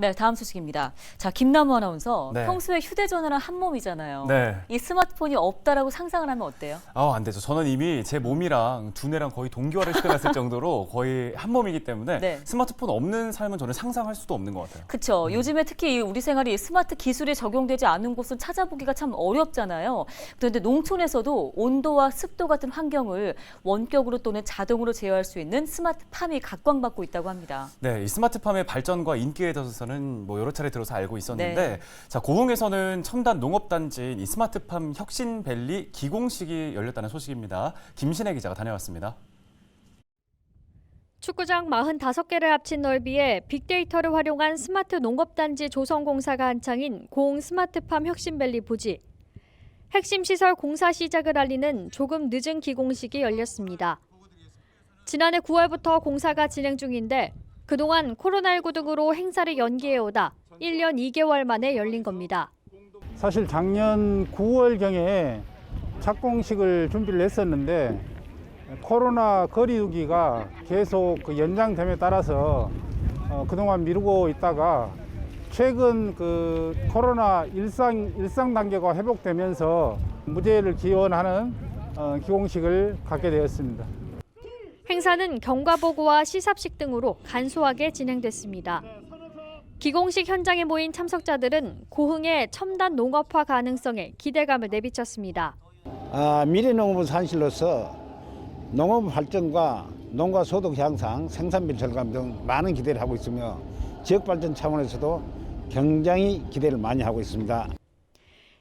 네, 다음 소식입니다. 자, 김남우 아나운서. 네. 평소에 휴대전화랑 한 몸이잖아요. 네. 이 스마트폰이 없다라고 상상을 하면 어때요? 아, 안 되죠. 저는 이미 제 몸이랑 두뇌랑 거의 동기화를 시켜놨을 정도로 거의 한 몸이기 때문에 네. 스마트폰 없는 삶은 저는 상상할 수도 없는 것 같아요. 그렇죠. 요즘에 특히 이 우리 생활이 스마트 기술이 적용되지 않은 곳은 찾아보기가 참 어렵잖아요. 그런데 농촌에서도 온도와 습도 같은 환경을 원격으로 또는 자동으로 제어할 수 있는 스마트팜이 각광받고 있다고 합니다. 네, 이 스마트팜의 발전과 인기에 대해서 는 뭐 여러 차례 들어서 알고 있었는데, 네. 자 고흥에서는 첨단 농업단지인 이 스마트팜 혁신밸리 기공식이 열렸다는 소식입니다. 김신혜 기자가 다녀왔습니다. 축구장 45개를 합친 넓이에 빅데이터를 활용한 스마트 농업단지 조성공사가 한창인 고흥 스마트팜 혁신밸리 부지. 핵심 시설 공사 시작을 알리는 조금 늦은 기공식이 열렸습니다. 지난해 9월부터 공사가 진행 중인데 그동안 코로나19 등으로 행사를 연기해오다 1년 2개월 만에 열린 겁니다. 사실 작년 9월경에 착공식을 준비를 했었는데 코로나 거리두기가 계속 그 연장됨에 따라서 어, 그동안 미루고 있다가 최근 그 코로나 일상 일상 단계가 회복되면서 무죄를 기원하는 어, 기공식을 갖게 되었습니다. 행사는 경과보고와 시삽식 등으로 간소하게 진행됐습니다. 기공식 현장에 모인 참석자들은 고흥의 첨단 농업화 가능성에 기대감을 내비쳤습니다. 아, 미래 농업은 산실로서 농업 발전과 농가 소득 향상, 생산비 절감 등 많은 기대를 하고 있으며 지역 발전 차원에서도 굉장히 기대를 많이 하고 있습니다.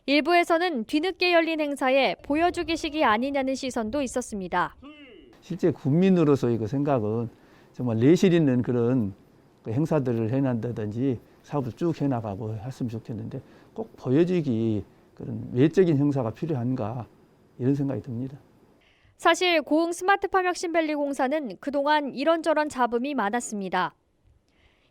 일부에서는 뒤늦게 열린 행사에 보여주기식이 아니냐는 시선도 있었습니다. 실제 국민으로서의 그 생각은 정말 내실 있는 그런 그 행사들을 해난다든지 사업을 쭉 해나가고 했으면 좋겠는데 꼭 보여주기 그런 외적인 행사가 필요한가 이런 생각이 듭니다. 사실 고흥 스마트팜 혁신밸리 공사는 그동안 이런저런 잡음이 많았습니다.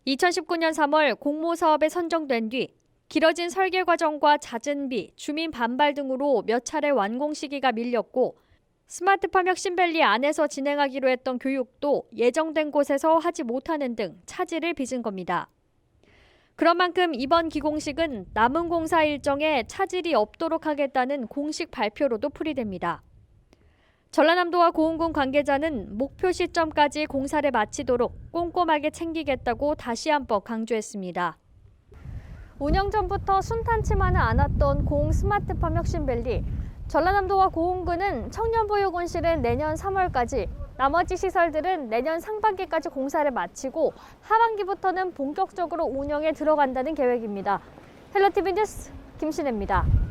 2019년 3월 공모 사업에 선정된 뒤 길어진 설계 과정과 잦은 비, 주민 반발 등으로 몇 차례 완공 시기가 밀렸고 스마트팜 혁신밸리 안에서 진행하기로 했던 교육도 예정된 곳에서 하지 못하는 등 차질을 빚은 겁니다. 그런 만큼 이번 기공식은 남은 공사 일정에 차질이 없도록 하겠다는 공식 발표로도 풀이됩니다. 전라남도와 고흥군 관계자는 목표 시점까지 공사를 마치도록 꼼꼼하게 챙기겠다고 다시 한번 강조했습니다. 운영 전부터 순탄치만은 않았던 고흥 스마트팜 혁신밸리. 전라남도와 고흥군은 청년보육원실은 내년 3월까지, 나머지 시설들은 내년 상반기까지 공사를 마치고 하반기부터는 본격적으로 운영에 들어간다는 계획입니다. 헬로티비 뉴스 김신혜입니다.